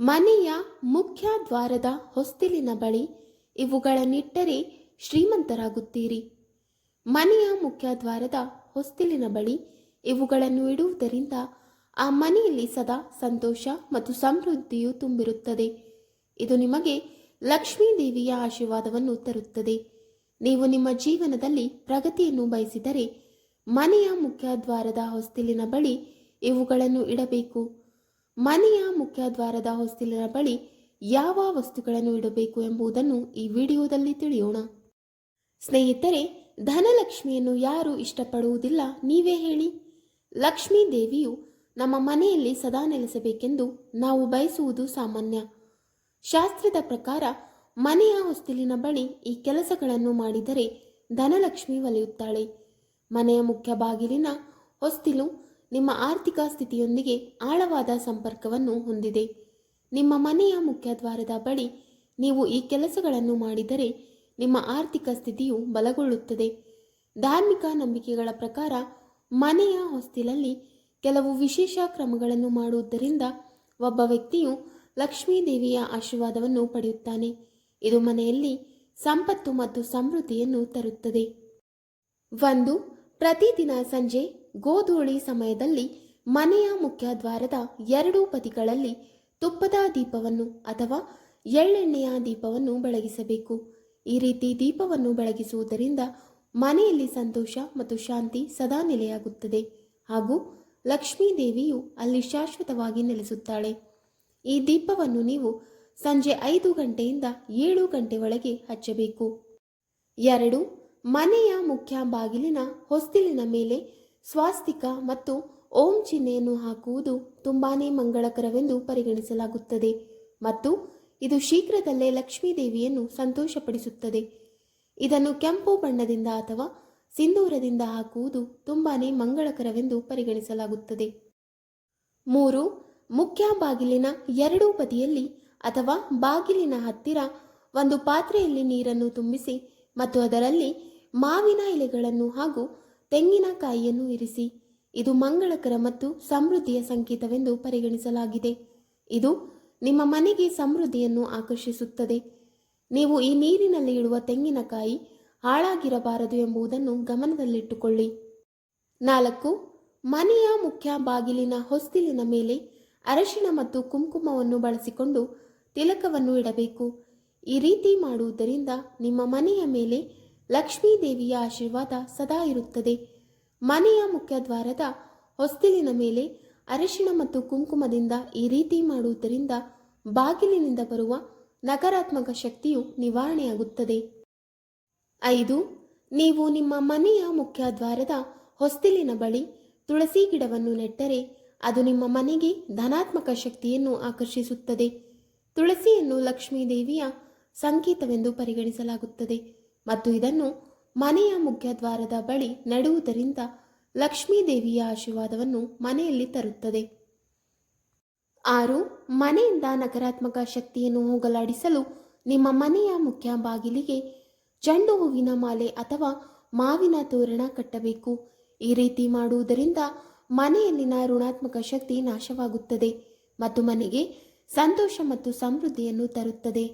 ಮನೆಯ ಮುಖ್ಯ ದ್ವಾರದ ಹೊಸ್ತಿಲಿನ ಬಳಿ ಇವುಗಳನ್ನಿಟ್ಟರೆ ಶ್ರೀಮಂತರಾಗುತ್ತೀರಿ. ಮನೆಯ ಮುಖ್ಯ ದ್ವಾರದ ಹೊಸ್ತಿಲಿನ ಬಳಿ ಇವುಗಳನ್ನು ಇಡುವುದರಿಂದ ಆ ಮನೆಯಲ್ಲಿ ಸದಾ ಸಂತೋಷ ಮತ್ತು ಸಮೃದ್ಧಿಯು ತುಂಬಿರುತ್ತದೆ. ಇದು ನಿಮಗೆ ಲಕ್ಷ್ಮೀ ದೇವಿಯ ಆಶೀರ್ವಾದವನ್ನು ತರುತ್ತದೆ. ನೀವು ನಿಮ್ಮ ಜೀವನದಲ್ಲಿ ಪ್ರಗತಿಯನ್ನು ಬಯಸಿದರೆ ಮನೆಯ ಮುಖ್ಯ ದ್ವಾರದ ಹೊಸ್ತಿಲಿನ ಬಳಿ ಇವುಗಳನ್ನು ಇಡಬೇಕು. ಮನೆಯ ಮುಖ್ಯ ದ್ವಾರದ ಹೊಸ್ತಿಲಿನ ಬಳಿ ಯಾವ ವಸ್ತುಗಳನ್ನು ಇಡಬೇಕು ಎಂಬುದನ್ನು ಈ ವಿಡಿಯೋದಲ್ಲಿ ತಿಳಿಯೋಣ. ಸ್ನೇಹಿತರೆ, ಧನಲಕ್ಷ್ಮಿಯನ್ನು ಯಾರು ಇಷ್ಟಪಡುವುದಿಲ್ಲ ನೀವೇ ಹೇಳಿ. ಲಕ್ಷ್ಮೀ ದೇವಿಯು ನಮ್ಮ ಮನೆಯಲ್ಲಿ ಸದಾ ನೆಲೆಸಬೇಕೆಂದು ನಾವು ಬಯಸುವುದು ಸಾಮಾನ್ಯ. ಶಾಸ್ತ್ರದ ಪ್ರಕಾರ ಮನೆಯ ಹೊಸ್ತಿಲಿನ ಬಳಿ ಈ ಕೆಲಸಗಳನ್ನು ಮಾಡಿದರೆ ಧನಲಕ್ಷ್ಮಿ ಒಲಿಯುತ್ತಾಳೆ. ಮನೆಯ ಮುಖ್ಯ ಬಾಗಿಲಿನ ಹೊಸ್ತಿಲು ನಿಮ್ಮ ಆರ್ಥಿಕ ಸ್ಥಿತಿಯೊಂದಿಗೆ ಆಳವಾದ ಸಂಪರ್ಕವನ್ನು ಹೊಂದಿದೆ. ನಿಮ್ಮ ಮನೆಯ ಮುಖ್ಯದ್ವಾರದ ಬಳಿ ನೀವು ಈ ಕೆಲಸಗಳನ್ನು ಮಾಡಿದರೆ ನಿಮ್ಮ ಆರ್ಥಿಕ ಸ್ಥಿತಿಯು ಬಲಗೊಳ್ಳುತ್ತದೆ. ಧಾರ್ಮಿಕ ನಂಬಿಕೆಗಳ ಪ್ರಕಾರ ಮನೆಯ ಹೊಸ್ತಿಲಲ್ಲಿ ಕೆಲವು ವಿಶೇಷ ಕ್ರಮಗಳನ್ನು ಮಾಡುವುದರಿಂದ ಒಬ್ಬ ವ್ಯಕ್ತಿಯು ಲಕ್ಷ್ಮೀ ದೇವಿಯ ಆಶೀರ್ವಾದವನ್ನು ಪಡೆಯುತ್ತಾನೆ. ಇದು ಮನೆಯಲ್ಲಿ ಸಂಪತ್ತು ಮತ್ತು ಸಮೃದ್ಧಿಯನ್ನು ತರುತ್ತದೆ. ಒಂದು, ಪ್ರತಿದಿನ ಸಂಜೆ ಗೋಧೂಳಿ ಸಮಯದಲ್ಲಿ ಮನೆಯ ಮುಖ್ಯ ದ್ವಾರದ ಎರಡೂ ಬದಿಗಳಲ್ಲಿ ತುಪ್ಪದ ದೀಪವನ್ನು ಅಥವಾ ಎಳ್ಳೆಣ್ಣೆಯ ದೀಪವನ್ನು ಬೆಳಗಿಸಬೇಕು. ಈ ರೀತಿ ದೀಪವನ್ನು ಬೆಳಗಿಸುವುದರಿಂದ ಮನೆಯಲ್ಲಿ ಸಂತೋಷ ಮತ್ತು ಶಾಂತಿ ಸದಾ ನೆಲೆಯಾಗುತ್ತದೆ. ಹಾಗೂ ಲಕ್ಷ್ಮೀ ದೇವಿಯು ಅಲ್ಲಿ ಶಾಶ್ವತವಾಗಿ ನೆಲೆಸುತ್ತಾಳೆ. ಈ ದೀಪವನ್ನು ನೀವು ಸಂಜೆ ಐದು ಗಂಟೆಯಿಂದ ಏಳು ಗಂಟೆ ಒಳಗೆ ಹಚ್ಚಬೇಕು. ಎರಡು, ಮನೆಯ ಮುಖ್ಯ ಬಾಗಿಲಿನ ಹೊಸ್ತಿಲಿನ ಮೇಲೆ ಸ್ವಾಸ್ತಿಕ ಮತ್ತು ಓಂ ಚಿಹ್ನೆಯನ್ನು ಹಾಕುವುದು ತುಂಬಾ ಮಂಗಳಕರವೆಂದು ಪರಿಗಣಿಸಲಾಗುತ್ತದೆ ಮತ್ತು ಇದು ಶೀಘ್ರದಲ್ಲೇ ಲಕ್ಷ್ಮೀ ದೇವಿಯನ್ನು ಸಂತೋಷಪಡಿಸುತ್ತದೆ. ಇದನ್ನು ಕೆಂಪು ಬಣ್ಣದಿಂದ ಅಥವಾ ಸಿಂಧೂರದಿಂದ ಹಾಕುವುದು ತುಂಬಾ ಮಂಗಳಕರವೆಂದು ಪರಿಗಣಿಸಲಾಗುತ್ತದೆ. ಮೂರು, ಮುಖ್ಯ ಬಾಗಿಲಿನ ಎರಡೂ ಬದಿಯಲ್ಲಿ ಅಥವಾ ಬಾಗಿಲಿನ ಹತ್ತಿರ ಒಂದು ಪಾತ್ರೆಯಲ್ಲಿ ನೀರನ್ನು ತುಂಬಿಸಿ ಮತ್ತು ಅದರಲ್ಲಿ ಮಾವಿನ ಎಲೆಗಳನ್ನು ಹಾಗೂ ತೆಂಗಿನಕಾಯಿಯನ್ನು ಇರಿಸಿ, ಇದು ಮಂಗಳಕರ ಮತ್ತು ಸಮೃದ್ಧಿಯ ಸಂಕೇತವೆಂದು ಪರಿಗಣಿಸಲಾಗಿದೆ. ಇದು ನಿಮ್ಮ ಮನೆಗೆ ಸಮೃದ್ಧಿಯನ್ನು ಆಕರ್ಷಿಸುತ್ತದೆ. ನೀವು ಈ ನೀರಿನಲ್ಲಿ ಇಡುವ ತೆಂಗಿನಕಾಯಿ ಹಾಳಾಗಿರಬಾರದು ಎಂಬುದನ್ನು ಗಮನದಲ್ಲಿಟ್ಟುಕೊಳ್ಳಿ. ನಾಲ್ಕು, ಮನೆಯ ಮುಖ್ಯ ಬಾಗಿಲಿನ ಹೊಸ್ತಿಲಿನ ಮೇಲೆ ಅರಶಿನ ಮತ್ತು ಕುಂಕುಮವನ್ನು ಬಳಸಿಕೊಂಡು ತಿಲಕವನ್ನು ಇಡಬೇಕು. ಈ ರೀತಿ ಮಾಡುವುದರಿಂದ ನಿಮ್ಮ ಮನೆಯ ಮೇಲೆ ಲಕ್ಷ್ಮೀ ದೇವಿಯ ಆಶೀರ್ವಾದ ಸದಾ ಇರುತ್ತದೆ. ಮನೆಯ ಮುಖ್ಯ ದ್ವಾರದ ಹೊಸ್ತಿಲಿನ ಮೇಲೆ ಅರಿಶಿಣ ಮತ್ತು ಕುಂಕುಮದಿಂದ ಈ ರೀತಿ ಮಾಡುವುದರಿಂದ ಬಾಗಿಲಿನಿಂದ ಬರುವ ನಕಾರಾತ್ಮಕ ಶಕ್ತಿಯು ನಿವಾರಣೆಯಾಗುತ್ತದೆ. ಐದು, ನೀವು ನಿಮ್ಮ ಮನೆಯ ಮುಖ್ಯ ದ್ವಾರದ ಹೊಸ್ತಿಲಿನ ಬಳಿ ತುಳಸಿ ಗಿಡವನ್ನು ನೆಟ್ಟರೆ ಅದು ನಿಮ್ಮ ಮನೆಗೆ ಧನಾತ್ಮಕ ಶಕ್ತಿಯನ್ನು ಆಕರ್ಷಿಸುತ್ತದೆ. ತುಳಸಿಯನ್ನು ಲಕ್ಷ್ಮೀದೇವಿಯ ಸಂಕೇತವೆಂದು ಪರಿಗಣಿಸಲಾಗುತ್ತದೆ. ಮತ್ತು ಇದನ್ನು ಮನೆಯ ಮುಖ್ಯ ದ್ವಾರದ ಬಳಿ ನೆಡುವುದರಿಂದ ಲಕ್ಷ್ಮೀ ದೇವಿಯ ಆಶೀರ್ವಾದವನ್ನು ಮನೆಯಲ್ಲಿ ತರುತ್ತದೆ. ಆರು, ಮನೆಯಿಂದ ನಕಾರಾತ್ಮಕ ಶಕ್ತಿಯನ್ನು ಹೋಗಲಾಡಿಸಲು ನಿಮ್ಮ ಮನೆಯ ಮುಖ್ಯ ಬಾಗಿಲಿಗೆ ಚೆಂಡು ಹೂವಿನ ಮಾಲೆ ಅಥವಾ ಮಾವಿನ ತೋರಣ ಕಟ್ಟಬೇಕು. ಈ ರೀತಿ ಮಾಡುವುದರಿಂದ ಮನೆಯಲ್ಲಿನ ಋಣಾತ್ಮಕ ಶಕ್ತಿ ನಾಶವಾಗುತ್ತದೆ ಮತ್ತು ಮನೆಗೆ ಸಂತೋಷ ಮತ್ತು ಸಮೃದ್ಧಿಯನ್ನು ತರುತ್ತದೆ.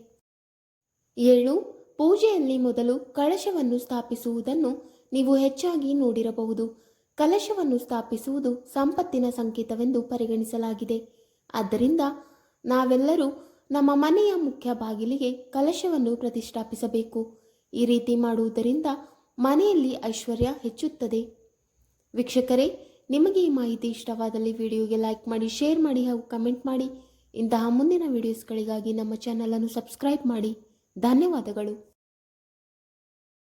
ಏಳು ಪೂಜೆಯಲ್ಲಿ ಮೊದಲು ಕಳಶವನ್ನು ಸ್ಥಾಪಿಸುವುದನ್ನು ನೀವು ಹೆಚ್ಚಾಗಿ ನೋಡಿರಬಹುದು. ಕಲಶವನ್ನು ಸ್ಥಾಪಿಸುವುದು ಸಂಪತ್ತಿನ ಸಂಕೇತವೆಂದು ಪರಿಗಣಿಸಲಾಗಿದೆ. ಆದ್ದರಿಂದ ನಾವೆಲ್ಲರೂ ನಮ್ಮ ಮನೆಯ ಮುಖ್ಯ ಬಾಗಿಲಿಗೆ ಕಲಶವನ್ನು ಪ್ರತಿಷ್ಠಾಪಿಸಬೇಕು. ಈ ರೀತಿ ಮಾಡುವುದರಿಂದ ಮನೆಯಲ್ಲಿ ಐಶ್ವರ್ಯ ಹೆಚ್ಚುತ್ತದೆ. ವೀಕ್ಷಕರೇ, ನಿಮಗೆ ಈ ಮಾಹಿತಿ ಇಷ್ಟವಾದಲ್ಲಿ ವಿಡಿಯೋಗೆ ಲೈಕ್ ಮಾಡಿ, ಶೇರ್ ಮಾಡಿ ಹಾಗೂ ಕಮೆಂಟ್ ಮಾಡಿ. ಇಂತಹ ಮುಂದಿನ ವಿಡಿಯೋಸ್ಗಳಿಗಾಗಿ ನಮ್ಮ ಚಾನಲನ್ನು ಸಬ್ಸ್ಕ್ರೈಬ್ ಮಾಡಿ. ಧನ್ಯವಾದಗಳು.